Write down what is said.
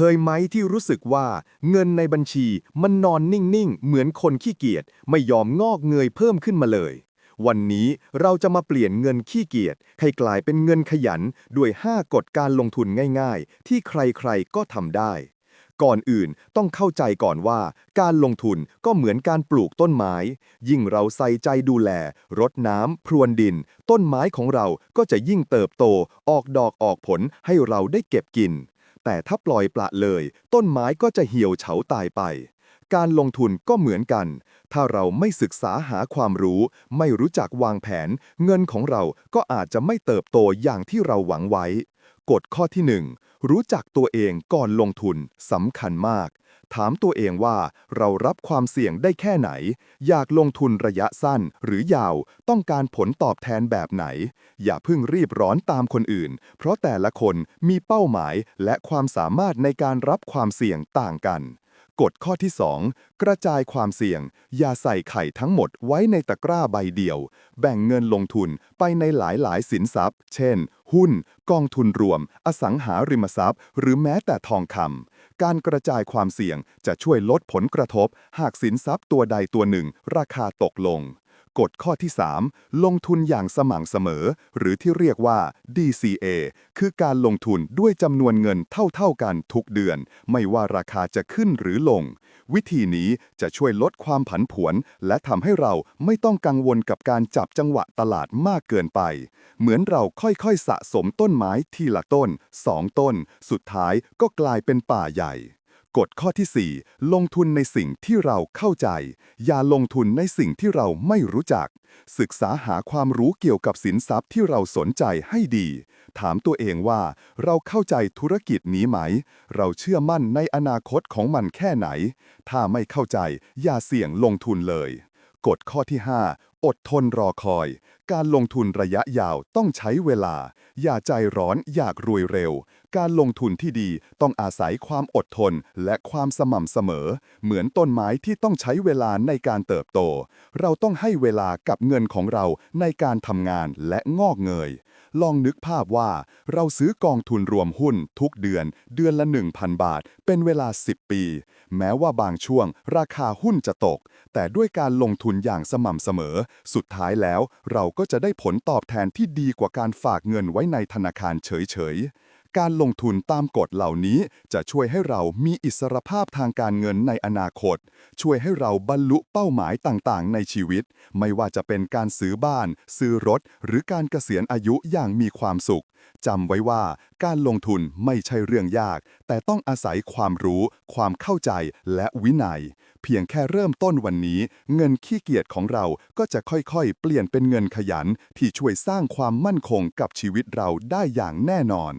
เคยไหมที่รู้สึกว่าเงินในบัญชีมันนอนนิ่ง ๆ เหมือนคนขี้เกียจไม่ยอมงอกเงยเพิ่มขึ้นมาเลย วันนี้เราจะมาเปลี่ยนเงินขี้เกียจให้กลายเป็นเงินขยันด้วย 5 กฎการลงทุนง่าย ๆ ที่ใคร ๆ ก็ทำได้ ก่อนอื่นต้องเข้าใจก่อนว่า การลงทุนก็เหมือนการปลูกต้นไม้ ยิ่งเราใส่ใจดูแล รดน้ำพรวนดิน ต้นไม้ของเราก็จะยิ่งเติบโต ออกดอกออกผลให้เราได้เก็บกิน แต่ถ้าปล่อยปละเลย ต้นไม้ก็จะเหี่ยวเฉาตายไป การลงทุนก็เหมือนกัน ถ้าเราไม่ศึกษาหาความรู้ ไม่รู้จักวางแผน เงินของเราก็อาจจะไม่เติบโตอย่างที่เราหวังไว้ กฎข้อที่ 1 รู้จักตัวเองก่อนลงทุนสำคัญมาก ถามตัวเองว่าเรารับความเสี่ยงได้แค่ไหน อยากลงทุนระยะสั้นหรือยาวต้องการผลตอบแทนแบบไหน อย่าเพิ่งรีบร้อนตามคนอื่น เพราะแต่ละคนมีเป้าหมายและความสามารถในการรับความเสี่ยงต่างกัน กฎข้อที่ 2 กระจายความเสี่ยง อย่าใส่ไข่ทั้งหมดไว้ในตะกร้าใบเดียว แบ่งเงินลงทุนไปในหลายๆ สินทรัพย์ เช่น หุ้น กองทุนรวม อสังหาริมทรัพย์ หรือแม้แต่ทองคำการกระจายความเสี่ยงจะช่วยลดผลกระทบ หากสินทรัพย์ตัวใดตัวหนึ่ง ราคาตกลง กฎข้อที่ 3 ลงทุนอย่างสม่ำเสมอ หรือที่เรียกว่า DCA คือการลงทุนด้วยจำนวนเงินเท่าๆกันทุกเดือน ไม่ว่าราคาจะขึ้นหรือลง วิธีนี้จะช่วยลดความผันผวน และทำให้เราไม่ต้องกังวลกับการจับจังหวะตลาดมากเกินไป เหมือนเราค่อยๆสะสมต้นไม้ทีละต้น 2 ต้น สุดท้ายก็กลายเป็นป่าใหญ่ กฎข้อที่ 4 ลงทุนในสิ่งที่เราเข้าใจ อย่าลงทุนในสิ่งที่เราไม่รู้จัก ศึกษาหาความรู้เกี่ยวกับสินทรัพย์ที่เราสนใจให้ดี ถามตัวเองว่า เราเข้าใจธุรกิจนี้ไหม เราเชื่อมั่นในอนาคตของมันแค่ไหน ถ้าไม่เข้าใจ อย่าเสี่ยงลงทุนเลย กฎข้อที่ 5อดทนรอคอย การลงทุนระยะยาวต้องใช้เวลา อย่าใจร้อนอยากรวยเร็ว การลงทุนที่ดีต้องอาศัยความอดทนและความสม่ำเสมอ เหมือนต้นไม้ที่ต้องใช้เวลาในการเติบโต เราต้องให้เวลากับเงินของเราในการทำงานและงอกเงย ลองนึกภาพว่า เราซื้อกองทุนรวมหุ้นทุกเดือน เดือนละ 1,000 บาท เป็นเวลา 10 ปี แม้ว่าบางช่วงราคาหุ้นจะตก แต่ด้วยการลงทุนอย่างสม่ำเสมอสุดท้ายแล้วเราก็จะได้ผลตอบแทนที่ดีกว่าการฝากเงินไว้ในธนาคารเฉยๆ การลงทุนตามกฎเหล่านี้จะช่วยให้เรามีอิสรภาพทางการเงินในอนาคต ช่วยให้เราบรรลุเป้าหมายต่างๆ ในชีวิต ไม่ว่าจะเป็นการซื้อบ้าน ซื้อรถ หรือการเกษียณอายุอย่างมีความสุขจำไว้ว่าการลงทุนไม่ใช่เรื่องยาก แต่ต้องอาศัยความรู้ ความเข้าใจและวินัย เพียงแค่เริ่มต้นวันนี้ เงินขี้เกียจของเราก็จะค่อยๆ เปลี่ยนเป็นเงินขยันที่ช่วยสร้างความมั่นคงกับชีวิตเราได้อย่างแน่นอน